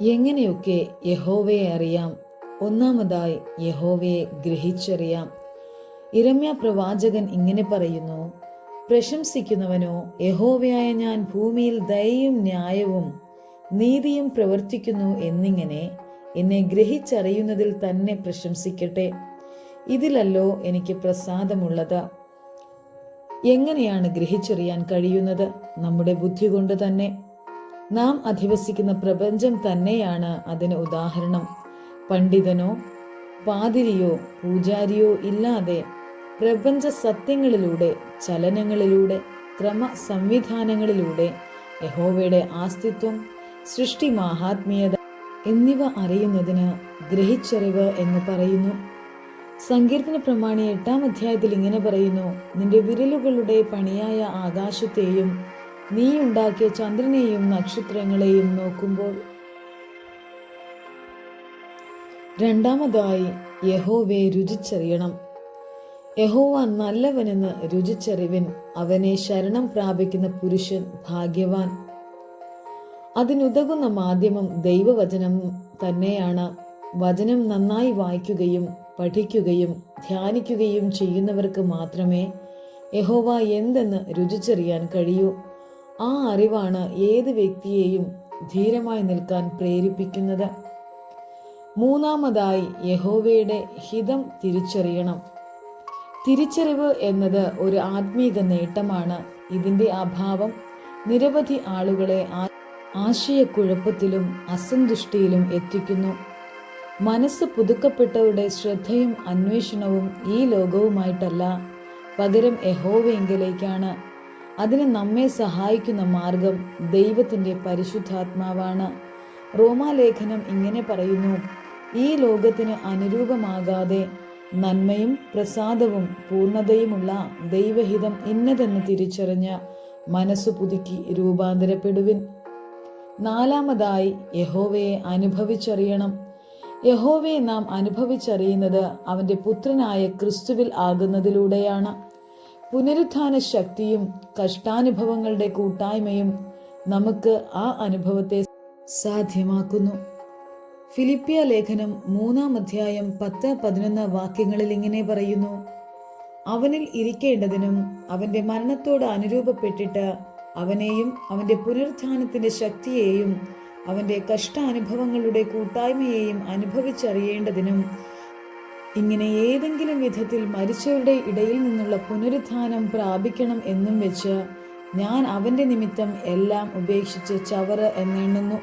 എങ്ങനെയൊക്കെ യഹോവയെ അറിയാം? ഒന്നാമതായി യഹോവയെ ഗ്രഹിച്ചറിയാം. ഇരമ്യ പ്രവാചകൻ ഇങ്ങനെ പറയുന്നു പ്രശംസിക്കുന്നവനോ യഹോവയായ ഞാൻ ഭൂമിയിൽ ദയയും ന്യായവും നീതിയും പ്രവർത്തിക്കുന്നു എന്നിങ്ങനെ എന്നെ ഗ്രഹിച്ചറിയുന്നതിൽ തന്നെ പ്രശംസിക്കട്ടെ. ഇതിലല്ലോ എനിക്ക് പ്രസാദമുള്ളത്. എങ്ങനെയാണ് ഗ്രഹിച്ചറിയാൻ കഴിയുന്നത്? നമ്മുടെ ബുദ്ധി കൊണ്ട് തന്നെ. നാം അധിവസിക്കുന്ന പ്രപഞ്ചം തന്നെയാണ് അതിന് ഉദാഹരണം. പണ്ഡിതനോ പാതിരിയോ പൂജാരിയോ ഇല്ലാതെ പ്രപഞ്ച സത്യങ്ങളിലൂടെ ചലനങ്ങളിലൂടെ ക്രമ സംവിധാനങ്ങളിലൂടെ യഹോവയുടെ ആസ്തിത്വം സൃഷ്ടി മാഹാത്മീയത എന്നിവ അറിയുന്നതിന് ഗ്രഹിച്ചറിവ് എന്ന് പറയുന്നു. സങ്കീർത്തന പ്രമാണി എട്ടാം അധ്യായത്തിൽ ഇങ്ങനെ പറയുന്നു നിന്റെ വിരലുകളുടെ പണിയായ ആകാശത്തെയും നീ ഉണ്ടാക്കിയ ചന്ദ്രനെയും നക്ഷത്രങ്ങളെയും നോക്കുമ്പോൾ രണ്ടാമതായി യഹോവയെ രുചിച്ചറിയണം. യഹോവ നല്ലവനെന്ന് രുചിച്ചറിവിൻ അവനെ ശരണം പ്രാപിക്കുന്ന പുരുഷൻ ഭാഗ്യവാൻ. അതിനുതകുന്ന മാധ്യമം ദൈവവചനം തന്നെയാണ്. വചനം നന്നായി വായിക്കുകയും പഠിക്കുകയും ധ്യാനിക്കുകയും ചെയ്യുന്നവർക്ക് മാത്രമേ യഹോവ എന്തെന്ന് രുചിച്ചറിയാൻ കഴിയൂ. ആ അറിവാണ് ഏത് വ്യക്തിയെയും ധീരമായി നിൽക്കാൻ പ്രേരിപ്പിക്കുന്നത്. മൂന്നാമതായി യഹോവയുടെ ഹിതം തിരിച്ചറിയണം. തിരിച്ചറിവ് എന്നത് ഒരു ആത്മീക നേട്ടമാണ്. ഇതിന്റെ അഭാവം നിരവധി ആളുകളെ ആശയക്കുഴപ്പത്തിലും അസന്തുഷ്ടിയിലും എത്തിക്കുന്നു. മനസ്സ് പുതുക്കപ്പെട്ടവരുടെ ശ്രദ്ധയും അന്വേഷണവും ഈ ലോകവുമായിട്ടല്ല. പകരം യഹോവയെങ്കിലേക്കാണ് അതിന് നമ്മെ സഹായിക്കുന്ന മാർഗം ദൈവത്തിന്റെ പരിശുദ്ധാത്മാവാണ്. റോമാലേഖനം ഇങ്ങനെ പറയുന്നു ഈ ലോകത്തിന് അനുരൂപമാകാതെ നന്മയും പ്രസാദവും പൂർണതയുമുള്ള ദൈവഹിതം ഇന്നതെന്ന് തിരിച്ചറിഞ്ഞ മനസ്സു പുതുക്കി രൂപാന്തരപ്പെടുവിൻ. നാലാമതായി യഹോവയെ അനുഭവിച്ചറിയണം. യഹോവയെ നാം അനുഭവിച്ചറിയുന്നത് അവന്റെ പുത്രനായ ക്രിസ്തുവിൽ ആകുന്നതിലൂടെയാണ്. പുനരുത്ഥാന ശക്തിയും കഷ്ടാനുഭവങ്ങളുടെ കൂട്ടായ്മയും നമുക്ക് ആ അനുഭവത്തെ സാധ്യമാക്കുന്നു. ഫിലിപ്പിയ ലേഖനം മൂന്നാം അധ്യായം പത്ത് പതിനൊന്ന് വാക്യങ്ങളിൽ ഇങ്ങനെ പറയുന്നു. അവനിൽ ഇരിക്കേണ്ടതിനും അവന്റെ മരണത്തോട് അനുരൂപപ്പെട്ടിട്ട് അവനെയും അവന്റെ പുനരുത്ഥാനത്തിന്റെ ശക്തിയെയും അവന്റെ കഷ്ടാനുഭവങ്ങളുടെ കൂട്ടായ്മയെയും അനുഭവിച്ചറിയേണ്ടതിനും ഇങ്ങനെ ഏതെങ്കിലും വിധത്തിൽ മരിച്ചവരുടെ ഇടയിൽ നിന്നുള്ള പുനരുത്ഥാനം പ്രാപിക്കണം എന്നും വെച്ച് ഞാൻ അവന്റെ നിമിത്തം എല്ലാം ഉപേക്ഷിച്ച് ചവറ് എന്നെണ്ണുന്നു.